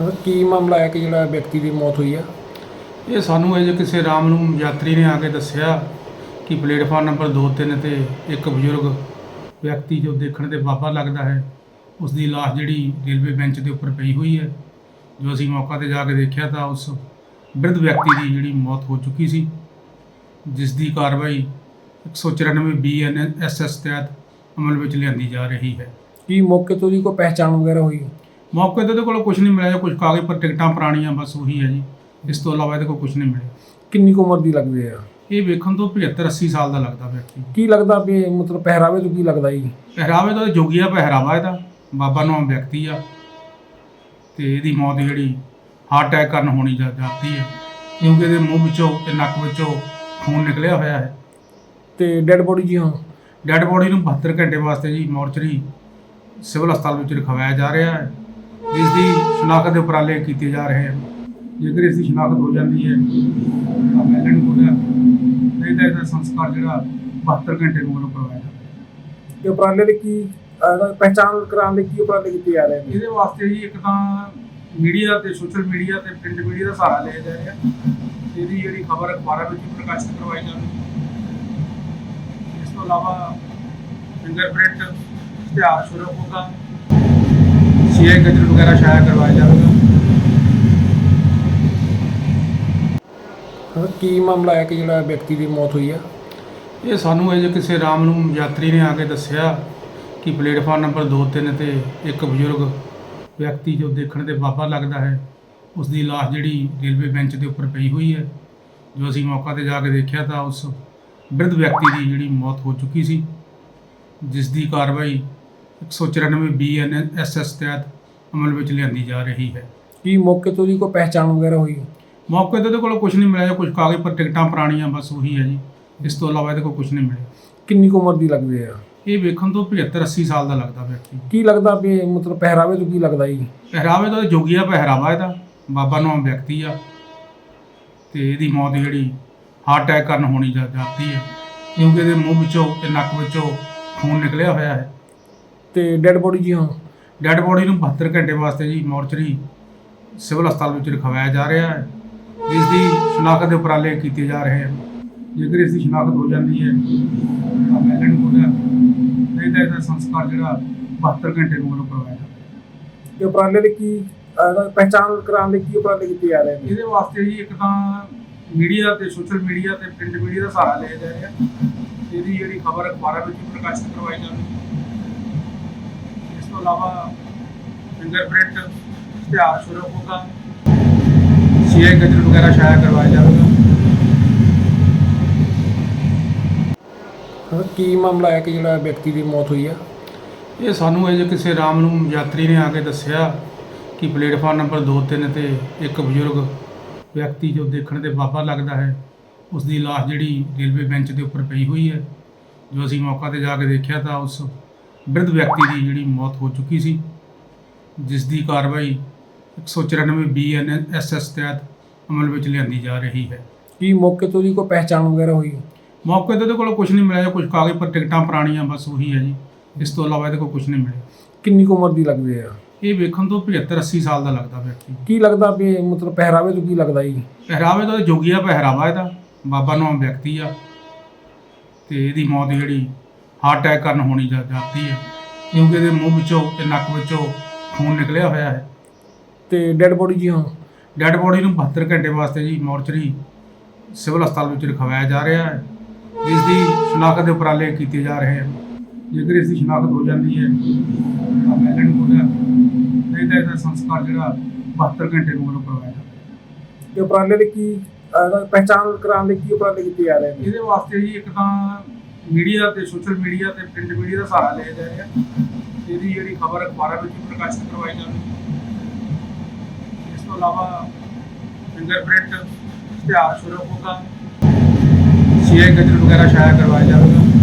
ਹਾਂ, ਕੀ ਮਾਮਲਾ ਹੈ ਕਿ ਜਿਹੜਾ ਵਿਅਕਤੀ ਦੀ ਮੌਤ ਹੋਈ ਹੈ ਇਹ ਸਾਨੂੰ ਇਹ ਜੇ ਕਿਸੇ ਰਾਮ ਨੂੰ ਯਾਤਰੀ ਨੇ ਆ ਕੇ ਦੱਸਿਆ ਕਿ ਪਲੇਟਫਾਰਮ ਨੰਬਰ 2 3 ਤੇ ਇੱਕ ਬਜ਼ੁਰਗ ਵਿਅਕਤੀ ਜੋ ਦੇਖਣ ਤੇ ਬਾਬਾ ਲੱਗਦਾ ਹੈ ਉਸ ਦੀ ਲਾਸ਼ ਜਿਹੜੀ ਰੇਲਵੇ ਬੈਂਚ ਦੇ ਉੱਪਰ ਪਈ ਹੋਈ ਹੈ ਜੋ ਅਸੀਂ ਮੌਕਾ ਤੇ ਜਾ ਕੇ ਦੇਖਿਆ ਤਾਂ ਉਸ ਬਿਰਧ ਵਿਅਕਤੀ ਦੀ ਜਿਹੜੀ ਮੌਤ ਹੋ ਚੁੱਕੀ ਸੀ ਜਿਸ ਦੀ ਕਾਰਵਾਈ 194 ਬੀਐਨਐਸਐਸ ਤਹਿਤ ਅਮਲ ਵਿੱਚ ਲਿਆਂਦੀ ਜਾ ਰਹੀ ਹੈ। ਕੀ ਮੌਕੇ ਤੋਂ ਦੀ ਕੋਈ ਪਹਿਚਾਣ ਵਗੈਰਾ ਹੋਈ? ਮੌਕੇ ਤੇ ਉਹਦੇ ਕੋਲ ਕੁਝ ਨਹੀਂ ਮਿਲਿਆ ਕੁਝ ਕਾਗਜ਼ ਪਰ ਟਿਕਟਾਂ ਪੁਰਾਣੀਆਂ ਬਸ ਉਹੀ ਹੈ ਜੀ। ਇਸ ਤੋਂ ਇਲਾਵਾ ਇਹਦੇ ਕੋਲ ਕੁਝ ਨਹੀਂ ਮਿਲਿਆ। ਕਿੰਨੀ ਕੁ ਉਮਰ ਦੀ ਲੱਗਦੀ ਹੈ ਇਹ ਵੇਖਣ ਤੋਂ 75 80 ਸਾਲ ਦਾ ਲੱਗਦਾ ਵਿਅਕਤੀ। ਕੀ ਲੱਗਦਾ ਵੀ ਮਤਲਬ ਪਹਿਰਾਵੇ ਤੋਂ ਕੀ ਲੱਗਦਾ ਜੀ? ਪਹਿਰਾਵੇ ਦਾ ਜੋਗੀਆ ਪਹਿਰਾਵਾ ਇਹਦਾ। ਬਾਬਾ ਨਾਮ ਵਿਅਕਤੀ ਆ। ਤੇ ਇਹਦੀ ਮੌਤ ਜਿਹੜੀ ਹਾਰਟ ਅਟੈਕ ਕਾਰਨ ਹੋਣੀ ਜਾ ਜਾਂਦੀ ਹੈ ਕਿਉਂਕਿ ਇਹਦੇ ਮੂੰਹ ਵਿੱਚੋਂ ਤੇ ਨੱਕ ਵਿੱਚੋਂ ਖੂਨ ਨਿਕਲਿਆ ਹੋਇਆ ਹੈ। ਤੇ ਡੈੱਡ ਬੋਡੀ ਜੀ ਹਾਂ ਡੈੱਡ ਬੋਡੀ ਨੂੰ 72 ਘੰਟੇ ਵਾਸਤੇ ਜੀ ਮੋਰਚਰੀ ਸਿਵਲ ਹਸਪਤਾਲ ਵਿੱਚ ਰਖਵਾਇਆ ਜਾ ਰਿਹਾ ਹੈ। ਜਿਸ ਦੀ ਸ਼ਨਾਖਤ ਦੇ ਉਪਰਾਲੇ ਕੀਤੇ ਜਾ ਰਹੇ ਹਨ। ਜੇਕਰ ਇਸ ਦੀ ਸ਼ਨਾਖਤ ਹੋ ਜਾਂਦੀ ਹੈ ਤਾਂ ਮੈਲਨ ਕੋਲ ਨਹੀਂ ਤਾਂ ਇਹਦਾ ਸੰਸਕਾਰ ਜਿਹੜਾ 72 ਘੰਟੇ ਨੂੰ ਉਹਨੂੰ ਕਰਵਾਇਆ ਜਾਵੇ ਤੇ ਉਪਰਾਲੇ ਦੇ ਕੀ ਪਹਿਚਾਣ ਕਰਾਉਣ ਲਈ ਕੀ ਉਪਰਾਲੇ ਕੀਤੇ ਜਾ ਰਹੇ ਨੇ? ਇਹਦੇ ਵਾਸਤੇ ਜੀ ਇੱਕ ਤਾਂ ਮੀਡੀਆ ਤੇ ਸੋਸ਼ਲ ਮੀਡੀਆ ਤੇ ਪ੍ਰਿੰਟ ਮੀਡੀਆ ਦਾ ਸਹਾਰਾ ਲਿਆ ਜਾ ਰਿਹਾ। ਇਹਦੀ ਜਿਹੜੀ ਖਬਰ ਅਖਬਾਰਾਂ ਵਿੱਚ ਪ੍ਰਕਾਸ਼ਿਤ ਕਰਵਾਈ ਜਾਵੇ ਇਸ ਤੋਂ ਇਲਾਵਾ ਫਿੰਗਰਪ੍ਰਿੰਟ ਇਸ਼ਤਿਹਾਰ ਸ਼ੁਰੂ ਹੋਗਾ ਸੀਏ ਗਜਟ ਵਗੈਰਾ ਸ਼ਾਇਆ ਕਰਵਾਇਆ ਜਾਵੇਗਾ ਹਾਂ, ਕੀ ਮਾਮਲਾ ਹੈ ਕਿ ਜਿਹੜਾ ਵਿਅਕਤੀ ਦੀ ਮੌਤ ਹੋਈ ਹੈ ਇਹ ਸਾਨੂੰ ਇਹ ਜੇ ਕਿਸੇ ਰਾਮ ਨੂੰ ਯਾਤਰੀ ਨੇ ਆ ਕੇ ਦੱਸਿਆ ਕਿ ਪਲੇਟਫਾਰਮ ਨੰਬਰ 2 3 ਤੇ ਇੱਕ ਬਜ਼ੁਰਗ ਵਿਅਕਤੀ ਜੋ ਦੇਖਣ ਤੇ ਬਾਬਾ ਲੱਗਦਾ ਹੈ ਉਸ ਦੀ ਲਾਸ਼ ਜਿਹੜੀ ਰੇਲਵੇ ਬੈਂਚ ਦੇ ਉੱਪਰ ਪਈ ਹੋਈ ਹੈ ਜੋ ਅਸੀਂ ਮੌਕਾ ਤੇ ਜਾ ਕੇ ਦੇਖਿਆ ਤਾਂ ਉਸ ਬਿਰਧ ਵਿਅਕਤੀ ਦੀ ਜਿਹੜੀ ਮੌਤ ਹੋ ਚੁੱਕੀ ਸੀ ਜਿਸ ਦੀ ਕਾਰਵਾਈ 194 ਬੀਐਨਐਸਐਸ ਤਹਿਤ ਅਮਲ ਵਿੱਚ ਲਿਆਂਦੀ ਜਾ ਰਹੀ ਹੈ। ਕੀ ਮੌਕੇ ਤੋਂ ਦੀ ਕੋਈ ਪਹਿਚਾਣ ਵਗੈਰਾ ਹੋਈ? ਮੌਕੇ ਤੇ ਉਹਦੇ ਕੋਲ ਕੁਝ ਨਹੀਂ ਮਿਲਿਆ ਕੁਝ ਕਾਗਜ਼ ਪਰ ਟਿਕਟਾਂ ਪੁਰਾਣੀਆਂ ਬਸ ਉਹੀ ਹੈ ਜੀ। ਇਸ ਤੋਂ ਇਲਾਵਾ ਇਹਦੇ ਕੋਲ ਕੁਝ ਨਹੀਂ ਮਿਲਿਆ। ਕਿੰਨੀ ਕੁ ਉਮਰ ਦੀ ਲੱਗਦੀ ਹੈ ਇਹ ਵੇਖਣ ਤੋਂ 75 80 ਸਾਲ ਦਾ ਲੱਗਦਾ ਵਿਅਕਤੀ। ਕੀ ਲੱਗਦਾ ਵੀ ਮਤਲਬ ਪਹਿਰਾਵੇ ਤੋਂ ਕੀ ਲੱਗਦਾ ਜੀ? ਪਹਿਰਾਵੇ ਦਾ ਜੋਗੀਆ ਪਹਿਰਾਵਾ ਇਹਦਾ। ਬਾਬਾ ਨਾਮ ਵਿਅਕਤੀ ਆ। ਤੇ ਇਹਦੀ ਮੌਤ ਜਿਹੜੀ ਹਾਰਟ ਅਟੈਕ ਕਾਰਨ ਹੋਣੀ ਜਾ ਜਾਂਦੀ ਹੈ। ਕਿਉਂਕਿ ਇਹਦੇ ਮੂੰਹ ਵਿੱਚੋਂ ਤੇ ਨੱਕ ਵਿੱਚੋਂ ਖੂਨ ਨਿਕਲਿਆ ਹੋਇਆ ਹੈ। ਤੇ ਡੈੱਡ ਬੋਡੀ ਜੀ ਹਾਂ। ਡੈੱਡ ਬੋਡੀ ਨੂੰ 72 ਘੰਟੇ ਵਾਸਤੇ ਜੀ ਮੋਰਚਰੀ ਸਿਵਲ ਹਸਪਤਾਲ ਵਿੱਚ ਰਖਵਾਇਆ ਜਾ ਰਿਹਾ ਹੈ। ਜਿਸ ਦੀ ਸ਼ਨਾਖਤ ਦੇ ਉਪਰਾਲੇ ਕੀਤੇ ਜਾ ਰਹੇ ਹਨ। ਜੇਕਰ ਇਸ ਦੀ ਸ਼ਨਾਖਤ ਹੋ ਜਾਂਦੀ ਹੈ ਤਾਂ ਮੈਲਨ ਕੋਲ ਨਹੀਂ ਤਾਂ ਇਹਦਾ ਸੰਸਕਾਰ ਜਿਹੜਾ 72 ਘੰਟੇ ਨੂੰ ਉਹਨੂੰ ਕਰਵਾਇਆ ਜਾਵੇ ਤੇ ਉਪਰਾਲੇ ਦੇ ਕੀ ਪਹਿਚਾਣ ਕਰਾਉਣ ਲਈ ਕੀ ਉਪਰਾਲੇ ਕੀਤੇ ਜਾ ਰਹੇ ਨੇ? ਇਹਦੇ ਵਾਸਤੇ ਜੀ ਇੱਕ ਤਾਂ ਮੀਡੀਆ ਤੇ ਸੋਸ਼ਲ ਮੀਡੀਆ ਤੇ ਪ੍ਰਿੰਟ ਮੀਡੀਆ ਦਾ ਸਹਾਰਾ ਲਿਆ ਜਾ ਰਿਹਾ। ਇਹਦੀ ਜਿਹੜੀ ਖਬਰ ਅਖਬਾਰਾਂ ਵਿੱਚ ਪ੍ਰਕਾਸ਼ਿਤ ਕਰਵਾਈ ਜਾਵੇ ਇਸ ਤੋਂ ਇਲਾਵਾ ਫਿੰਗਰਪ੍ਰਿੰਟ ਇਸ਼ਤਿਹਾਰ ਸ਼ੁਰੂ ਹੋਗਾ ਸੀਏ ਗਜਟ ਵਗੈਰਾ ਸ਼ਾਇਆ ਕਰਵਾਇਆ ਜਾਵੇਗਾ ਹਾਂ, ਕੀ ਮਾਮਲਾ ਹੈ ਕਿ ਜਿਹੜਾ ਵਿਅਕਤੀ ਦੀ ਮੌਤ ਹੋਈ ਹੈ ਇਹ ਸਾਨੂੰ ਇਹ ਜੇ ਕਿਸੇ ਰਾਮ ਨੂੰ ਯਾਤਰੀ ਨੇ ਆ ਕੇ ਦੱਸਿਆ ਕਿ ਪਲੇਟਫਾਰਮ ਨੰਬਰ 2 3 ਤੇ ਇੱਕ ਬਜ਼ੁਰਗ ਵਿਅਕਤੀ ਜੋ ਦੇਖਣ ਤੇ ਬਾਬਾ ਲੱਗਦਾ ਹੈ ਉਸ ਦੀ ਲਾਸ਼ ਜਿਹੜੀ ਰੇਲਵੇ ਬੈਂਚ ਦੇ ਉੱਪਰ ਪਈ ਹੋਈ ਹੈ ਜੋ ਅਸੀਂ ਮੌਕਾ ਤੇ ਜਾ ਕੇ ਦੇਖਿਆ ਤਾਂ ਉਸ ਬਿਰਧ ਵਿਅਕਤੀ ਦੀ ਜਿਹੜੀ ਮੌਤ ਹੋ ਚੁੱਕੀ ਸੀ ਜਿਸ ਦੀ ਕਾਰਵਾਈ 194 ਬੀਐਨਐਸਐਸ ਤਹਿਤ ਅਮਲ ਵਿੱਚ ਲਿਆਂਦੀ ਜਾ ਰਹੀ ਹੈ। ਕੀ ਮੌਕੇ ਤੋਂ ਦੀ ਕੋਈ ਪਹਿਚਾਣ ਵਗੈਰਾ ਹੋਈ? ਮੌਕੇ ਤੇ ਉਹਦੇ ਕੋਲ ਕੁਝ ਨਹੀਂ ਮਿਲਿਆ ਕੁਝ ਕਾਗਜ਼ ਪਰ ਟਿਕਟਾਂ ਪੁਰਾਣੀਆਂ ਬਸ ਉਹੀ ਹੈ ਜੀ। ਇਸ ਤੋਂ ਇਲਾਵਾ ਇਹਦੇ ਕੋਲ ਕੁਝ ਨਹੀਂ ਮਿਲਿਆ। ਕਿੰਨੀ ਕੁ ਉਮਰ ਦੀ ਲੱਗਦੀ ਹੈ ਇਹ ਵੇਖਣ ਤੋਂ 75 80 ਸਾਲ ਦਾ ਲੱਗਦਾ ਵਿਅਕਤੀ। ਕੀ ਲੱਗਦਾ ਵੀ ਮਤਲਬ ਪਹਿਰਾਵੇ ਤੋਂ ਕੀ ਲੱਗਦਾ ਜੀ? ਪਹਿਰਾਵੇ ਦਾ ਜੋਗੀਆ ਪਹਿਰਾਵਾ ਇਹਦਾ। ਬਾਬਾ ਨਾਮ ਵਿਅਕਤੀ ਆ। ਤੇ ਇਹਦੀ ਮੌਤ ਜਿਹੜੀ ਹਾਰਟ ਅਟੈਕ ਕਾਰਨ ਹੋਣੀ ਜਾ ਜਾਂਦੀ ਹੈ। ਕਿਉਂਕਿ ਇਹਦੇ ਮੂੰਹ ਵਿੱਚੋਂ ਤੇ ਨੱਕ ਵਿੱਚੋਂ ਖੂਨ ਨਿਕਲਿਆ ਹੋਇਆ ਹੈ। ਤੇ ਡੈੱਡ ਬੋਡੀ ਜੀ ਹਾਂ? ਡੈੱਡ ਬੋਡੀ ਨੂੰ 72 ਘੰਟੇ ਵਾਸਤੇ ਜੀ ਮੋਰਚਰੀ ਸਿਵਲ ਹਸਪਤਾਲ ਵਿੱਚ ਰਖਵਾਇਆ ਜਾ ਰਿਹਾ ਹੈ। ਜਿਸ ਦੀ ਸ਼ਨਾਖਤ ਦੇ ਉਪਰਾਲੇ ਕੀਤੇ ਜਾ ਰਹੇ ਹਨ। ਜੇਕਰ ਇਸ ਦੀ ਸ਼ਨਾਖਤ ਹੋ ਜਾਂਦੀ ਹੈ ਤਾਂ ਮੈਲਨ ਕੋਲ ਨਹੀਂ ਤਾਂ ਇਹਦਾ ਸੰਸਕਾਰ ਜਿਹੜਾ 72 ਘੰਟੇ ਨੂੰ ਉਹਨੂੰ ਕਰਵਾਇਆ ਤੇ ਉਪਰਾਲੇ ਦੇ ਕੀ ਪਹਿਚਾਣ ਕਰਾਉਣ ਲਈ ਕੀ ਉਪਰਾਲੇ ਕੀਤੇ ਜਾ ਰਹੇ ਨੇ? ਇਹਦੇ ਵਾਸਤੇ ਜੀ ਇੱਕ ਤਾਂ ਮੀਡੀਆ ਤੇ ਸੋਸ਼ਲ ਮੀਡੀਆ ਤੇ ਪ੍ਰਿੰਟ ਮੀਡੀਆ ਦਾ ਸਹਾਰਾ ਲਿਆ ਜਾ ਰਿਹਾ। ਇਹਦੀ ਜਿਹੜੀ ਖਬਰ ਅਖਬਾਰਾਂ ਵਿੱਚ ਪ੍ਰਕਾਸ਼ਿਤ ਕਰਵਾਈ ਜਾਵੇ ਇਸ ਤੋਂ ਇਲਾਵਾ ਫਿੰਗਰਪ੍ਰਿੰਟ ਇਸ਼ਤਿਹਾਰ ਸ਼ੁਰੂ ਹੋਗਾ ਸੀਏ ਗਜਟ ਵਗੈਰਾ ਸ਼ਾਇਆ ਕਰਵਾਇਆ ਜਾਵੇਗਾ